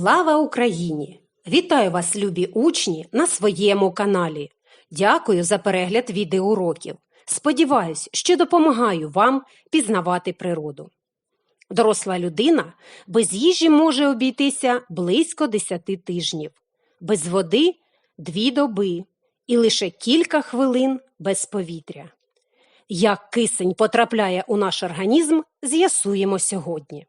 Слава Україні! Вітаю вас, любі учні, на своєму каналі. Дякую за перегляд відеоуроків. Сподіваюсь, що допомагаю вам пізнавати природу. Доросла людина без їжі може обійтися близько 10 тижнів, без води дві доби і лише кілька хвилин без повітря. Як кисень потрапляє у наш організм, з'ясуємо сьогодні.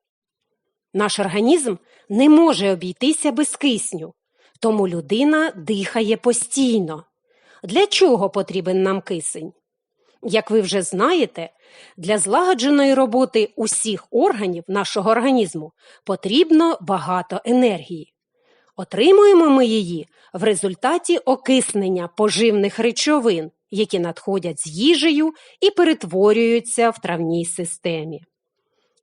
Наш організм не може обійтися без кисню, тому людина дихає постійно. Для чого потрібен нам кисень? Як ви вже знаєте, для злагодженої роботи усіх органів нашого організму потрібно багато енергії. Отримуємо ми її в результаті окиснення поживних речовин, які надходять з їжею і перетворюються в травній системі.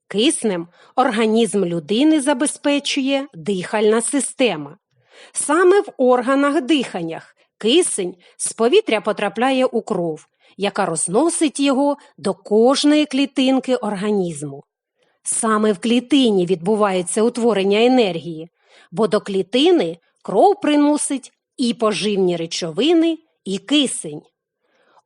Киснем організм людини забезпечує дихальна система. Саме в органах диханнях кисень з повітря потрапляє у кров, яка розносить його до кожної клітинки організму. Саме в клітині відбувається утворення енергії, бо до клітини кров приносить і поживні речовини, і кисень.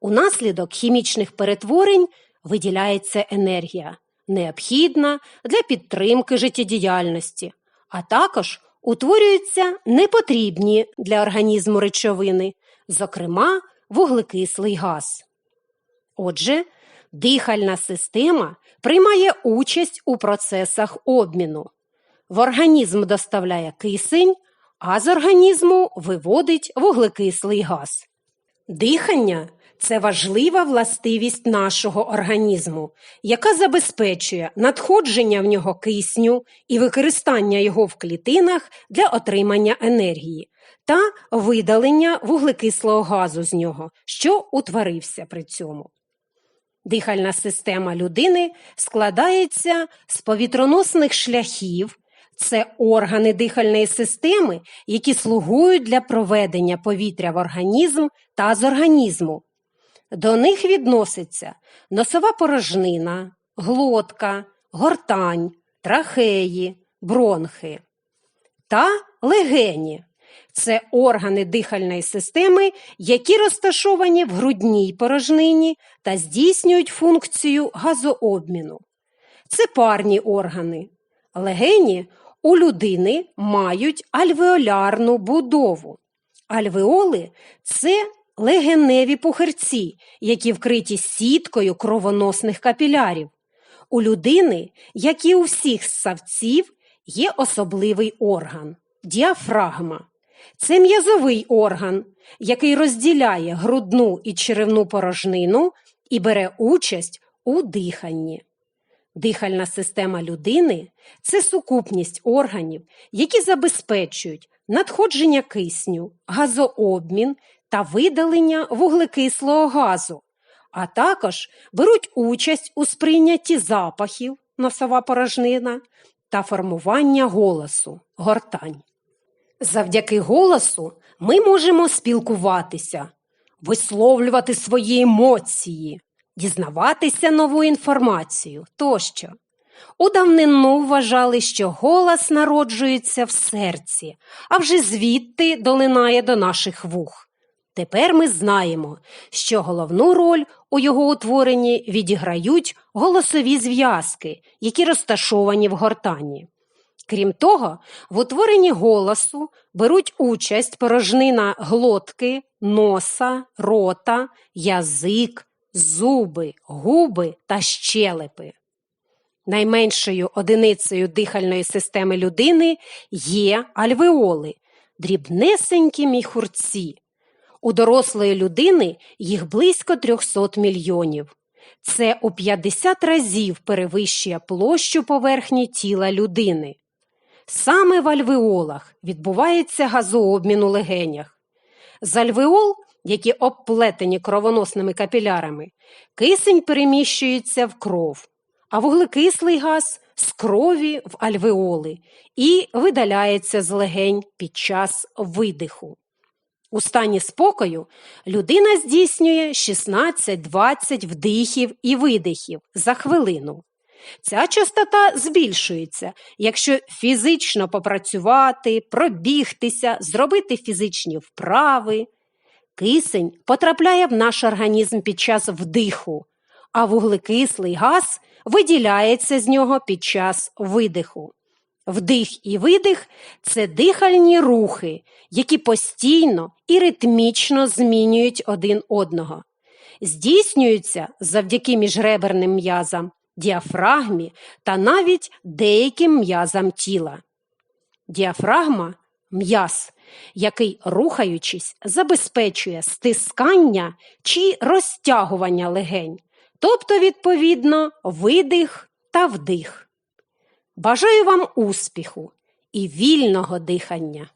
Унаслідок хімічних перетворень виділяється енергія, необхідна для підтримки життєдіяльності, а також утворюються непотрібні для організму речовини, зокрема вуглекислий газ. Отже, дихальна система приймає участь у процесах обміну. В організм доставляє кисень, а з організму виводить вуглекислий газ. Дихання це важлива властивість нашого організму, яка забезпечує надходження в нього кисню і використання його в клітинах для отримання енергії та видалення вуглекислого газу з нього, що утворився при цьому. Дихальна система людини складається з повітроносних шляхів, це органи дихальної системи, які слугують для проведення повітря в організм та з організму. До них відноситься носова порожнина, глотка, гортань, трахеї, бронхи та легені. Це органи дихальної системи, які розташовані в грудній порожнині та здійснюють функцію газообміну. Це парні органи. Легені у людини мають альвеолярну будову. Альвеоли це легеневі пухирці, які вкриті сіткою кровоносних капілярів. У людини, як і у всіх ссавців, є особливий орган діафрагма. Це м'язовий орган, який розділяє грудну і черевну порожнину і бере участь у диханні. Дихальна система людини це сукупність органів, які забезпечують надходження кисню, газообмін та видалення вуглекислого газу, а також беруть участь у сприйнятті запахів носова порожнина та формування голосу гортань. Завдяки голосу ми можемо спілкуватися, висловлювати свої емоції, дізнаватися нову інформацію тощо. У давнину вважали, що голос народжується в серці, а вже звідти долинає до наших вух. Тепер ми знаємо, що головну роль у його утворенні відіграють голосові зв'язки, які розташовані в гортані. Крім того, в утворенні голосу беруть участь порожнина глотки, носа, рота, язик, зуби, губи та щелепи. Найменшою одиницею дихальної системи людини є альвеоли, дрібнесенькі міхурці. У дорослої людини їх близько 300 мільйонів. Це у 50 разів перевищує площу поверхні тіла людини. Саме в альвеолах відбувається газообмін у легенях. З альвеол, які обплетені кровоносними капілярами, кисень переміщується в кров, а вуглекислий газ з крові в альвеоли і видаляється з легень під час видиху. У стані спокою людина здійснює 16-20 вдихів і видихів за хвилину. Ця частота збільшується, якщо фізично попрацювати, пробігтися, зробити фізичні вправи. Кисень потрапляє в наш організм під час вдиху, а вуглекислий газ виділяється з нього під час видиху. Вдих і видих це дихальні рухи, які постійно і ритмічно змінюють один одного. Здійснюються завдяки міжреберним м'язам, діафрагмі та навіть деяким м'язам тіла. Діафрагма м'яз, який, рухаючись, забезпечує стискання чи розтягування легень, тобто, відповідно, видих та вдих. Бажаю вам успіху і вільного дихання!